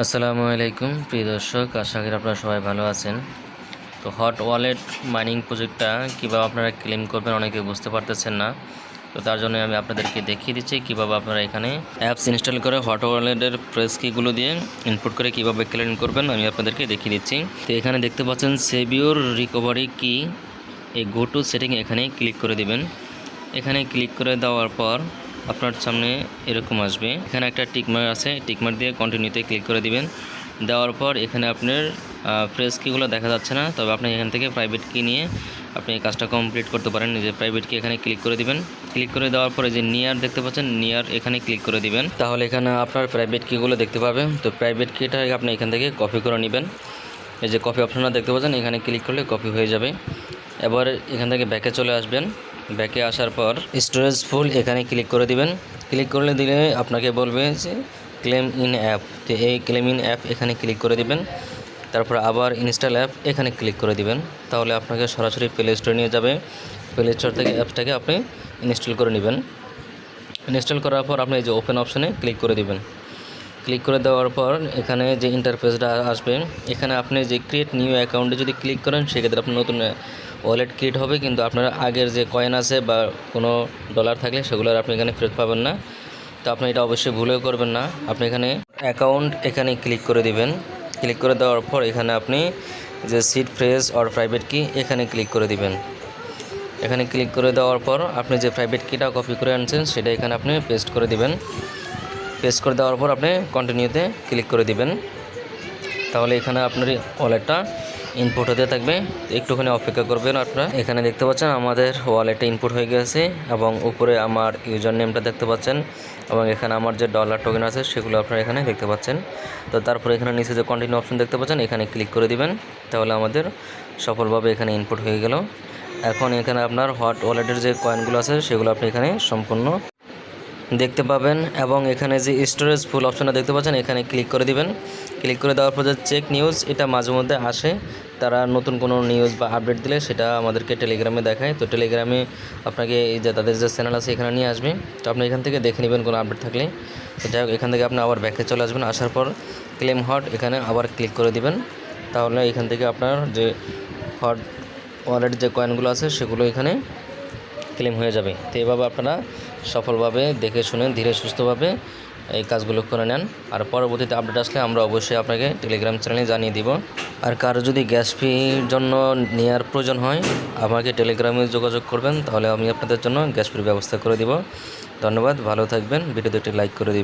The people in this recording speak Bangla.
আসসালামু আলাইকুম, প্রিয় দর্শক, আশা করি আপনারা সবাই ভালো আছেন। তো হট ওয়ালেট মাইনিং প্রজেক্টটা কীভাবে আপনারা ক্লেম করবেন অনেকে বুঝতে পারতেছেন না। তো তার জন্য আমি আপনাদেরকে দেখিয়ে দিচ্ছি কীভাবে আপনারা এখানে অ্যাপস ইনস্টল করে হট ওয়ালেটের প্রেস কিগুলো দিয়ে ইনপুট করে কীভাবে ক্লেম করবেন আমি আপনাদেরকে দেখিয়ে দিচ্ছি। তো এখানে দেখতে পাচ্ছেন সেভিওর রিকভারি কি এই গো টু সেটিং এখানে ক্লিক করে দিবেন। এখানে ক্লিক করে দেওয়ার পর আপনার সামনে এরকম আসবে। এখানে একটা টিকমার আছে টিকমার দিয়ে কন্টিনিউতে ক্লিক করে দিবেন। দেওয়ার পর এখানে আপনার ফ্রেশ কিগুলো দেখা যাচ্ছে না, তবে আপনি এখান থেকে প্রাইভেট কি নিয়ে আপনি কাজটা কমপ্লিট করতে পারেন। যে প্রাইভেট কি এখানে ক্লিক করে দিবেন। ক্লিক করে দেওয়ার পরে যে নিয়ার দেখতে পাচ্ছেন নিয়ার এখানে ক্লিক করে দিবেন। তাহলে এখানে আপনার প্রাইভেট কিগুলো দেখতে পাবেন। তো প্রাইভেট কিটা আপনি এখান থেকে কপি করে নেবেন। এই যে কপি অপশনটা দেখতে পাচ্ছেন, এখানে ক্লিক করলে কপি হয়ে যাবে। এবার এখান থেকে ব্যাকে চলে আসবেন। ব্যাকে আসার পর স্টোরেজ ফুল এখানে ক্লিক করে দিবেন। ক্লিক করলে দিলে আপনাকে বলবে যে ক্লেম ইন অ্যাপ। তো এই ক্লেম ইন অ্যাপ এখানে ক্লিক করে দিবেন। তারপর আবার ইনস্টল অ্যাপ এখানে ক্লিক করে দিবেন। তাহলে আপনাকে সরাসরি প্লে স্টোরে নিয়ে যাবে। প্লে স্টোর থেকে অ্যাপসটাকে আপনি ইনস্টল করে নেবেন। ইনস্টল করার পর আপনি এই যে ওপেন অপশনে ক্লিক করে দিবেন। ক্লিক করে দেওয়ার পর এখানে যে ইন্টারফেসটা আসবে, এখানে আপনি যে ক্রিয়েট নিউ অ্যাকাউন্টে যদি ক্লিক করেন, সেক্ষেত্রে আপনার নতুন ওয়ালেট ক্রিয়েট হবে, কিন্তু আপনার আগের যে কয়েন আছে বা কোনো ডলার থাকলে সেগুলো আপনি এখানে ফেরত পাবেন না। তো আপনি এটা অবশ্যই ভুলেও করবেন না। আপনি এখানে অ্যাকাউন্ট এখানে ক্লিক করে দিবেন। ক্লিক করে দেওয়ার পর এখানে আপনি যে সিট ফ্রেস অর প্রাইভেট কি এখানে ক্লিক করে দিবেন। এখানে ক্লিক করে দেওয়ার পর আপনি যে প্রাইভেট কিটা কপি করে আনছেন, সেটা এখানে আপনি পেস্ট করে দিবেন। পেস্ট করে দেওয়ার পর আপনি কন্টিনিউতে ক্লিক করে দিবেন। তাহলে এখানে আপনার ওয়ালেটটা ইনপুট হতে থাকবে। একটুখানি অপেক্ষা করবেন আপনারা। এখানে দেখতে পাচ্ছেন আমাদের ওয়ালেটে ইনপুট হয়ে গেছে এবং উপরে আমার ইউজার নেমটা দেখতে পাচ্ছেন এবং এখানে আমার যে ডলার টোকেন আছে সেগুলো আপনারা এখানে দেখতে পাচ্ছেন। তো তারপরে এখানে নিচে যে কন্টিনিউ অপশন দেখতে পাচ্ছেন, এখানে ক্লিক করে দিবেন। তাহলে আমাদের সফলভাবে এখানে ইনপুট হয়ে গেল। এখন এখানে আপনার হট ওয়ালেটের যে কয়েনগুলো আছে সেগুলো আপনি এখানে সম্পূর্ণ দেখতে পাবেন এবং এখানে যে স্টোরেজ ফুল অপশনটা দেখতে পাচ্ছেন, এখানে ক্লিক করে দিবেন। ক্লিক করে দেওয়ার পর যে চেক নিউজ এটা মাঝে মধ্যে আসে। তারা নতুন কোনো নিউজ বা আপডেট দিলে সেটা আমাদেরকে টেলিগ্রামে দেখায়। তো টেলিগ্রামে আপনাকে এই যে তাদের যে চ্যানেল আছে এখানে নিয়ে আসবে। তো আপনি এখান থেকে দেখে নেবেন কোনো আপডেট থাকলে। তো যাই হোক, এখান থেকে আপনি আবার ব্যাকে চলে আসবেন। আসার পর ক্লেম হট এখানে আবার ক্লিক করে দিবেন। তাহলে এখান থেকে আপনার যে হট ওয়ালেট যে কয়েনগুলো আছে, সেগুলো এখানে ক্লেম হয়ে যাবে। তো এভাবে আপনারা সফলভাবে দেখে শুনে, ধীরে সুস্থভাবে এই কাজগুলো করে নেন। আর পরবর্তীতে আপডেট আসলে আমরা অবশ্যই আপনাকে টেলিগ্রাম চ্যানেলে জানিয়ে দিব। আর কারও যদি গ্যাস ফির জন্য নেওয়ার প্রয়োজন হয়, আমাকে টেলিগ্রামে যোগাযোগ করবেন, তাহলে আমি আপনাদের জন্য গ্যাস ফির ব্যবস্থা করে দিব। ধন্যবাদ, ভালো থাকবেন, ভিডিওতে একটি লাইক করে দিবেন।